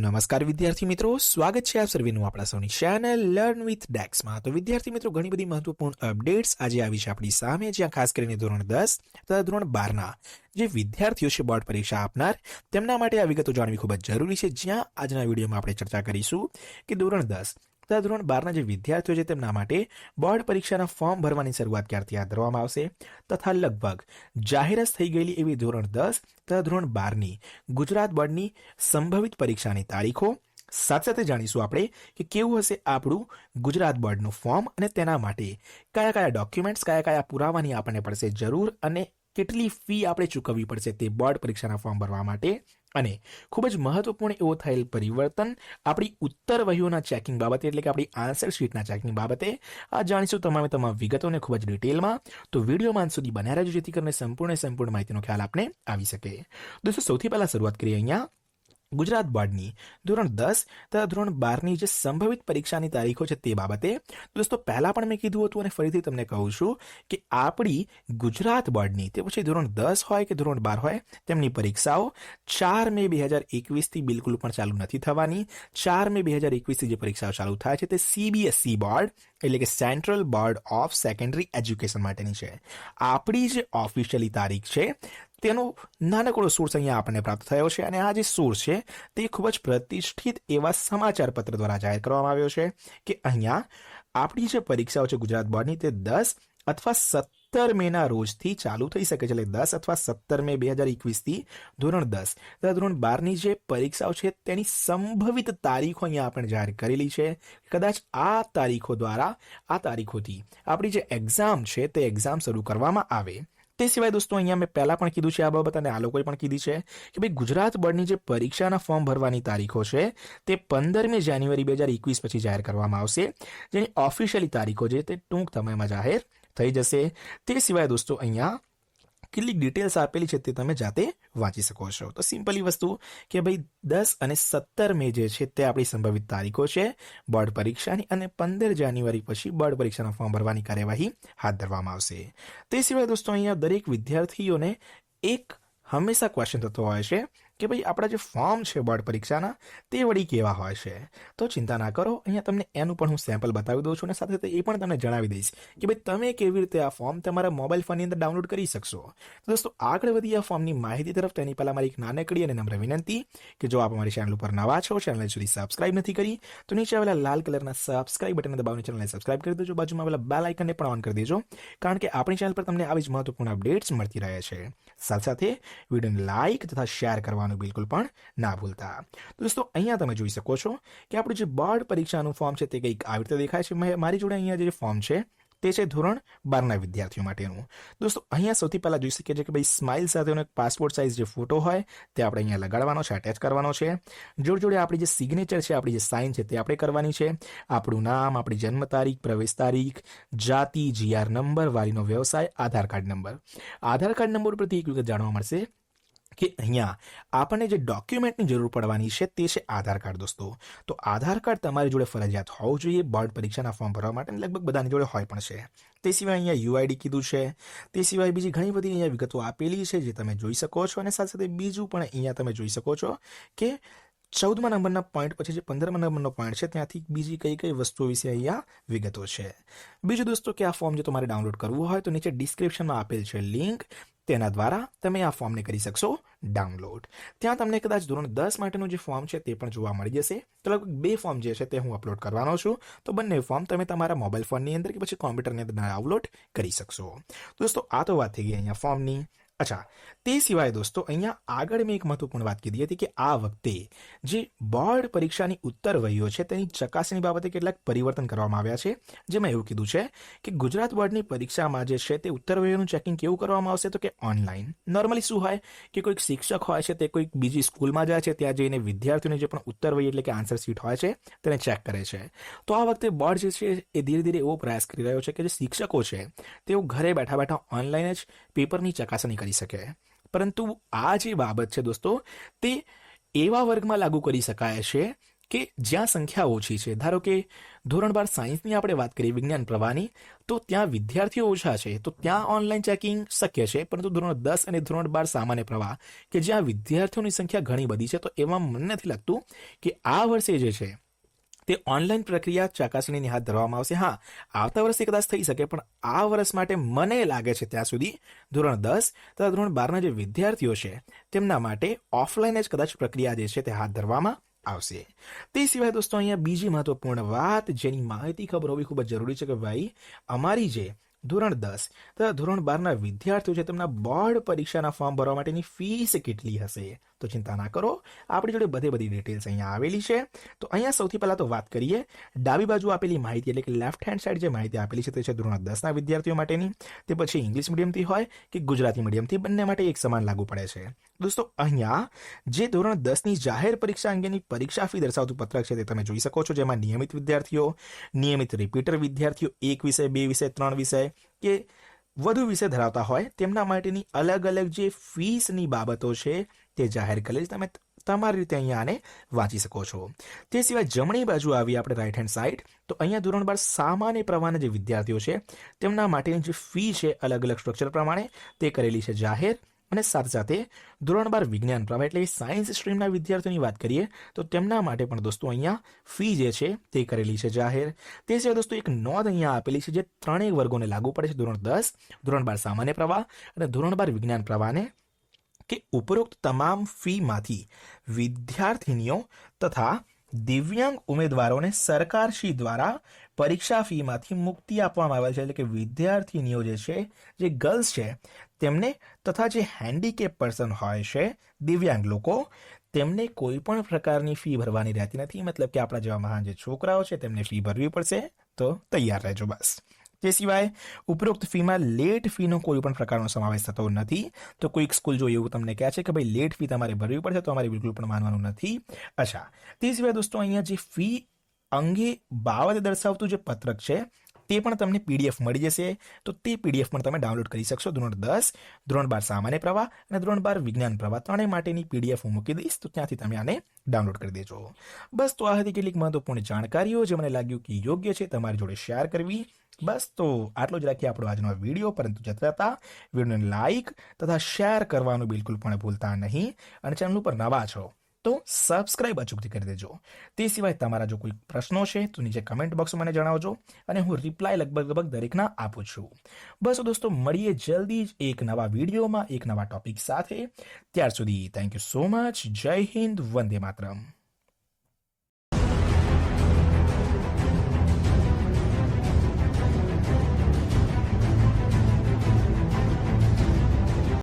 નમસ્કાર વિદ્યાર્થી મિત્રો, સ્વાગત છે આપ સર્વેનું આપણા સૌની ચેનલ લર્ન વિથ ડેક્સમાં તો વિદ્યાર્થી મિત્રો, ઘણી બધી મહત્વપૂર્ણ અપડેટ્સ આજે આવી છે આપણી સામે, જ્યાં ખાસ કરીને ધોરણ દસ તથા ધોરણ બારના જે વિદ્યાર્થીઓ છે બોર્ડ પરીક્ષા આપનાર, તેમના માટે આ વિગતો જાણવી ખૂબ જ જરૂરી છે. જ્યાં આજના વિડીયોમાં આપણે ચર્ચા કરીશું કે ધોરણ દસ તથા ધોરણ બારના જે વિદ્યાર્થીઓ છે તેમના માટે બોર્ડ પરીક્ષાના ફોર્મ ભરવાની શરૂઆત ક્યારથી હાથ ધરવામાં આવશે? તથા લગભગ જાહેરાત થઈ ગયેલી એવી ધોરણ દસ તથા ધોરણ બારની ગુજરાત બોર્ડની સંભવિત પરીક્ષાની તારીખો? સાથે સાથે જાણીશું આપણે કે કેવું હશે આપણું ગુજરાત બોર્ડનું ફોર્મ અને તેના માટે કયા કયા ડોક્યુમેન્ટ્સ, કયા કયા પુરાવાની આપણને પડશે જરૂર અને કેટલી ફી આપણે ચૂકવવી પડશે તે બોર્ડ પરીક્ષાના ફોર્મ ભરવા માટે? અને ખૂબ જ મહત્વપૂર્ણ એવો થયેલ પરિવર્તન આપણી ઉત્તર વહીઓના ચેકિંગ બાબતે, એટલે કે આપણી આન્સર શીટના ચેકિંગ બાબતે, આ જાણીશું તમામે તમામ વિગતોને ખૂબ જ ડિટેલમાં તો વિડીયોમાં અંત સુધી બન્યા રહેજો, જેથી કરીને સંપૂર્ણ સંપૂર્ણ માહિતીનો ખ્યાલ આપને આવી શકે. દોસ્તો, સૌથી પહેલાં શરૂઆત કરીએ અહીંયા. ગુજરાત બોર્ડની ધોરણ દસ તથા ધોરણ બારની જે સંભવિત પરીક્ષાની તારીખો છે તે બાબતે દોસ્તો, પહેલાં પણ મેં કીધું હતું અને ફરીથી તમને કહું છું કે આપણી ગુજરાત બોર્ડની, તે પછી ધોરણ દસ હોય કે ધોરણ બાર હોય, તેમની પરીક્ષાઓ ચાર મે બે હજાર એકવીસથી બિલકુલ પણ ચાલુ નથી થવાની. ચાર મે બે હજાર એકવીસથી જે પરીક્ષાઓ ચાલુ થાય છે તે સીબીએસઈ બોર્ડ, એટલે કે central board of secondary education માટેની છે. આપણી જે ઓફિશિયલી તારીખ છે તેનો નાનકડો સોર્સ અહીંયા આપણને પ્રાપ્ત થયો છે અને આ જે સોર્સ છે, તે ખૂબ જ પ્રતિષ્ઠિત એવા સમાચાર પત્ર દ્વારા જાહેર કરવામાં આવ્યો છે કે અહીંયા આપણી જે પરીક્ષાઓ છે ગુજરાત બોર્ડની, તે દસ અથવા સત્તર મેના રોજથી ચાલુ થઈ શકે છે. એટલે દસ અથવા સત્તર મે બે હજાર એકવીસથી ધોરણ દસ. તથા ધોરણ બારની જે પરીક્ષાઓ છે, તેની સંભવિત તારીખો અહીંયા આપણે જાહેર કરેલી છે. કદાચ આ તારીખો દ્વારા, આ તારીખોથી આપણી જે એક્ઝામ છે, તે એક્ઝામ શરૂ કરવામાં આવે. તે સિવાય દોસ્તો, અહીંયા મેં પહેલાં પણ કીધું છે આ બાબત અને આ લોકોએ પણ કીધી છે કે ભાઈ ગુજરાત બોર્ડની જે પરીક્ષાના ફોર્મ ભરવાની તારીખો છે, તે પંદરમી જાન્યુઆરી બે હજાર એકવીસ પછી જાહેર કરવામાં આવશે. જેની ઓફિશિયલી તારીખો છે તે ટૂંક સમયમાં જાહેર થઈ જશે. તે સિવાય દોસ્તો, અહીંયા કેટલીક ડિટેલ્સ આપેલી છે તે તમે જાતે વાંચી શકો છો. તો સિમ્પલી વસ્તુ કે ભાઈ દસ અને સત્તર મે જે છે તે આપણી સંભવિત તારીખો છે, બોર્ડ પરીક્ષાની અને પંદર જાન્યુઆરી પછી બોર્ડ પરીક્ષાના ફોર્મ ભરવાની કાર્યવાહી હાથ ધરવામાં આવશે. તે સિવાય દોસ્તો, અહીંયા દરેક વિદ્યાર્થીઓને એક હંમેશા ક્વેશ્ચન થતો હોય છે કે ભાઈ, આપણા જે ફોર્મ છે બોર્ડ પરીક્ષાના, તે વળી કેવા હોય છે? તો ચિંતા ના કરો, અહીંયા તમને એનું પણ હું સેમ્પલ બતાવી દઉં છું અને સાથે સાથે એ પણ તમને જણાવી દઈશ કે ભાઈ, તમે કેવી રીતે આ ફોર્મ તમારા મોબાઈલ ફોનની અંદર ડાઉનલોડ કરી શકશો? તો દોસ્તો, આગળ વધી આ ફોર્મની માહિતી તરફ તેની પહેલાં મારી એક નાનકડી અને નમ્ર વિનંતી કે જો આપ અમારી ચેનલ ઉપર નવા છો ચેનલ સુધી સબસ્ક્રાઇબ નથી કરી, તો નીચે આવેલા લાલ કલરના સબસ્ક્રાઇબ બટન દબાવીને ચેનલને સબસ્ક્રાઇબ કરી દેજો. બાજુમાં આવેલા બેલ આઇકનને પણ ઓન કરી દેજો, કારણ કે આપણી ચેનલ પર તમને આવી જ મહત્વપૂર્ણ અપડેટ્સ મળતી રહે છે. સાથે સાથે વિડીયોને લાઇક તથા શેર કરવાનું બિલકુલ પણ ના ભૂલતા. દોસ્તો, અહીંયા તમે જોઈ શકો છો કે આપણું જે બોર્ડ પરીક્ષાનું ફોર્મ છે તે કંઈક આવી રીતે દેખાય છે. મારી જોડે અહીંયા જે ફોર્મ છે તે છે ધોરણ બારના વિદ્યાર્થીઓ માટેનું. દોસ્તો, અહીંયા સૌથી પહેલાં જોઈ શકીએ છીએ કે ભાઈ સ્માઇલ સાથેનો એક પાસપોર્ટ સાઇઝ જે ફોટો હોય તે આપણે અહીંયા લગાડવાનો છે અટેચ કરવાનો છે. જોડે જોડે આપણી જે સિગ્નેચર છે, આપણી જે સાઇન છે તે આપણે કરવાની છે. આપણું નામ, આપણી જન્મ તારીખ, પ્રવેશ તારીખ, જાતિ જીઆર નંબર વાલીનો વ્યવસાય, Aadhaar card number Aadhaar card number પરથી એક વખત જાણવા મળશે. કે અહીંયા આપણને જે ડોક્યુમેન્ટની જરૂર પડવાની છે તે છે આધાર કાર્ડ દોસ્તો. તો આધાર કાર્ડ તમારી જોડે ફરજિયાત હોવું જોઈએ, બોર્ડ પરીક્ષાના ફોર્મ ભરવા માટે લગભગ બધાની જોડે હોય પણ છે. તે સિવાય અહીંયા યુઆઈડી કીધું છે. તે સિવાય બીજી ઘણી બધી અહીંયા વિગતો આપેલી છે જે તમે જોઈ શકો છો અને સાથે સાથે બીજું પણ અહીંયા તમે જોઈ શકો છો કે ચૌદમા નંબરના પોઈન્ટ પછી જે પંદરમા નંબરનો પોઈન્ટ છે ત્યાંથી બીજી કઈ કઈ વસ્તુઓ વિશે અહીંયા વિગતો છે. બીજું દોસ્તો કે આ ફોર્મ જો તમારે ડાઉનલોડ કરવું હોય તો નીચે ડિસ્ક્રિપ્શનમાં આપેલ છે લિંક તેના દ્વારા તમે આ ફોર્મને કરી શકશો ડાઉનલોડ. ત્યાં તમને કદાચ ધોરણ દસ માટેનું જે ફોર્મ છે તે પણ જોવા મળી જશે. તો લગભગ બે ફોર્મ જે છે તે હું અપલોડ કરવાનો છું. તો બંને ફોર્મ તમે તમારા મોબાઈલ ફોનની અંદર કે પછી કોમ્પ્યુટરની અંદર ડાઉનલોડ કરી શકશો. દોસ્તો, આ તો વાત થઈ ગઈ અહીંયા ફોર્મની. અચ્છા, તે સિવાય દોસ્તો, અહીંયા આગળ મેં એક મહત્વપૂર્ણ વાત કીધી હતી કે આ વખતે જે બોર્ડ પરીક્ષાની ઉત્તર વહીઓ છે, તેની ચકાસણી બાબતે કેટલાક પરિવર્તન કરવામાં આવ્યા છે. જેમાં એવું કીધું છે કે ગુજરાત બોર્ડની પરીક્ષામાં જે છે, તે ઉત્તર વહીઓનું ચેકિંગ કેવું કરવામાં આવશે? તો કે ઓનલાઈન. નોર્મલી શું હોય કે કોઈક શિક્ષક હોય છે, તે કોઈક બીજી સ્કૂલમાં જાય છે, ત્યાં જઈને વિદ્યાર્થીઓને જે પણ ઉત્તર વહી એટલે કે આન્સર શીટ હોય છે, તેને ચેક કરે છે. તો આ વખતે બોર્ડ જે છે, એ ધીરે ધીરે એવો પ્રયાસ કરી રહ્યો છે કે જે શિક્ષકો છે, તેઓ ઘરે બેઠા બેઠા ઓનલાઈન જ પેપરની ચકાસણી કરી શકે. પરંતુ આ જે બાબત છે દોસ્તો, તે એવા વર્ગમાં લાગુ કરી શકાય છે કે જ્યાં સંખ્યા ઓછી છે. ધારો કે ધોરણ બાર સાયન્સની આપણે વાત કરીએ વિજ્ઞાન પ્રવાહની, તો ત્યાં વિદ્યાર્થીઓ ઓછા છે. તો ત્યાં ઓનલાઈન ચેકિંગ શક્ય છે. પરંતુ ધોરણ દસ અને ધોરણ બાર સામાન્ય પ્રવાહ, કે જ્યાં વિદ્યાર્થીઓની સંખ્યા ઘણી બધી છે, તો એમાં મને નથી લાગતું કે આ વર્ષે જે છે તે ઓનલાઈન પ્રક્રિયા ચકાસણીની હાથ ધરવામાં આવશે. હા, આવતા વર્ષે કદાચ થઈ શકે, પણ આ વર્ષ માટે મને લાગે છે ત્યાં સુધી ધોરણ દસ તથા ધોરણ બારના જે વિદ્યાર્થીઓ છે, તેમના માટે ઓફલાઈન જ કદાચ પ્રક્રિયા જે છે તે હાથ ધરવામાં આવશે. તે સિવાય દોસ્તો, અહીંયા બીજી મહત્વપૂર્ણ વાત, જેની માહિતી ખબર હોવી ખૂબ જ જરૂરી છે કે ભાઈ, અમારી જે ધોરણ દસ. તથા ધોરણ બારના વિદ્યાર્થીઓ છે તેમના બોર્ડ પરીક્ષાના ફોર્મ ભરવા માટેની ફીસ કેટલી હશે? તો ચિંતા ના કરો. આપણી જોડે બધી બધી ડિટેલ્સ અહીંયા આવેલી છે. તો અહીંયા સૌથી પહેલાં તો વાત કરીએ. ડાબી બાજુ આપેલી માહિતી એટલે કે લેફ્ટ હેન્ડ સાઈડ જે માહિતી આપેલી છે તે છે ધોરણ દસના વિદ્યાર્થીઓ માટેની. તે પછી ઇંગ્લિશ મીડિયમથી હોય કે ગુજરાતી મીડિયમથી બંને માટે એક સમાન લાગુ પડે છે. દોસ્તો, અહીંયા જે ધોરણ દસની જાહેર પરીક્ષા અંગેની પરીક્ષા ફી દર્શાવતું પત્રક છે તે તમે જોઈ શકો છો. જેમાં નિયમિત વિદ્યાર્થીઓ, નિયમિત રિપીટર વિદ્યાર્થીઓ, એક વિષય, બે વિષય, ત્રણ વિષય કે વધુ વિષય ધરાવતા હોય, તેમના માટેની અલગ અલગ જે ફીસની બાબતો છે તે જાહેર કરેલ તમે તમારી રીતે અહીંયા આને વાંચી શકો છો. તે સિવાય જમણી બાજુ આવી આપણે રાઈટ હેન્ડ સાઈડ તો અહીંયા ધોરણ બાર સામાન્ય પ્રવાહના જે વિદ્યાર્થીઓ છે, તેમના માટેની જે ફી છે અલગ અલગ સ્ટ્રક્ચર પ્રમાણે તે કરેલી છે જાહેર. અને સાથે સાથે ધોરણ બાર વિજ્ઞાન પ્રવાહ એટલે સાયન્સ સ્ટ્રીમના વિદ્યાર્થીઓની વાત કરીએ, તો તેમના માટે પણ દોસ્તો અહીંયા ફી જે છે તે કરેલી છે જાહેર. તે સિવાય દોસ્તો એક નોંધ અહીંયા આપેલી છે જે ત્રણેય વર્ગોને લાગુ પડે છે, ધોરણ દસ, ધોરણ બાર સામાન્ય પ્રવાહ અને ધોરણ બાર વિજ્ઞાન પ્રવાહને, કે ઉપરોક્ત તમામ ફીમાંથી વિદ્યાર્થીનીઓ તથા દિવ્યાંગ ઉમેદવારોને સરકારશ્રી દ્વારા પરીક્ષા ફીમાંથી મુક્તિ આપવામાં આવેલ છે. એટલે કે વિદ્યાર્થીનીઓ જે છે, જે ગર્લ્સ છે તેમને તથા જે હેન્ડીકેપ પર્સન હોય છે, દિવ્યાંગ લોકો, તેમને કોઈ પણ પ્રકારની ફી ભરવાની રહેતી નથી. મતલબ કે આપણા જેવા મહાન જે છોકરાઓ છે, તેમને ફી ભરવી પડશે તો તૈયાર રહેજો બસ. તે સિવાય ઉપરોક્ત ફીમાં લેટ ફીનો કોઈ પણ પ્રકારનો સમાવેશ થતો નથી. તો કોઈક સ્કૂલ જો એવું તમને કહે છે કે ભાઈ લેટ ફી તમારે ભરવી પડશે, તો અમારે બિલકુલ પણ માનવાનું નથી. અચ્છા, તે સિવાય દોસ્તો, અહીંયા જે ફી અંગે બાબત દર્શાવતું જે પત્રક છે તે પણ તમને પીડીએફ મળી જશે. તો તે પીડીએફ પણ તમે ડાઉનલોડ કરી શકશો. ધોરણ દસ, ધોરણ બાર સામાન્ય પ્રવાહ અને ધોરણ બાર વિજ્ઞાન પ્રવાહ ત્રણેય માટેની પીડીએફ હું મૂકી દઈશ. તો ત્યાંથી તમે આને ડાઉનલોડ કરી દેજો. બસ, તો આ હતી કેટલીક મહત્વપૂર્ણ જાણકારીઓ જે મને લાગ્યું કે યોગ્ય છે. તમારી જોડે શેર કરવી. બસ, તો આટલો જ રાખીએ આપણો આજનો વીડિયો. પરંતુ જતા હતા વિડીયોને લાઇક તથા શેર કરવાનું બિલકુલ પણ ભૂલતા નહીં. અને ચેનલ ઉપર નવા છો તો સબસ્ક્રાઇબ અચૂકથી કરી દેજો. તે સિવાય તમારા જો કોઈ પ્રશ્નો છે, તો નીચે કમેન્ટ બોક્સમાં મને જણાવજો અને હું રિપ્લાય લગભગ લગભગ દરેકના આપું છું. બસ દોસ્તો, મળીએ જલ્દી જ એક નવા વિડીયોમાં, એક નવા ટોપિક સાથે. ત્યાર સુધી થેન્ક યુ સો મચ જય હિન્દ, વંદે માતરમ.